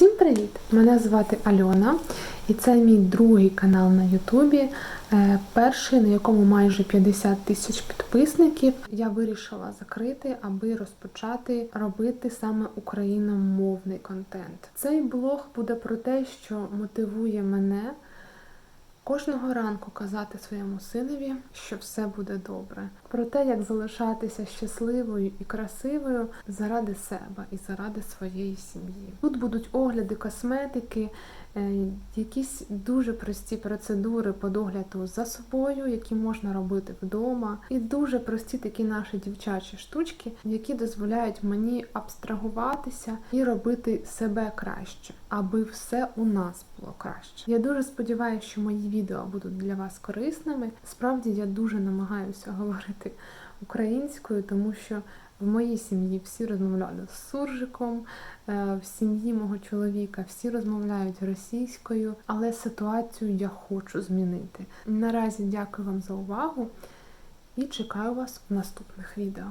Всім привіт! Мене звати Альона, і це мій другий канал на Ютубі. е, Перший, на якому майже 50 тисяч підписників. Я вирішила закрити, аби розпочати робити саме україномовний контент. Цей блог буде про те, що мотивує мене кожного ранку казати своєму синові, що все буде добре. Про те, як залишатися щасливою і красивою заради себе і заради своєї сім'ї. Тут будуть огляди косметики, якісь дуже прості процедури по догляду за собою, які можна робити вдома, і дуже прості такі наші дівчачі штучки, які дозволяють мені абстрагуватися і робити себе краще, аби все у нас було краще. Я дуже сподіваюся, що мої відео будуть для вас корисними. Справді я дуже намагаюся говорити українською, тому що в моїй сім'ї всі розмовляли з суржиком, е, в сім'ї мого чоловіка всі розмовляють російською, але ситуацію я хочу змінити. Наразі дякую вам за увагу і чекаю вас в наступних відео.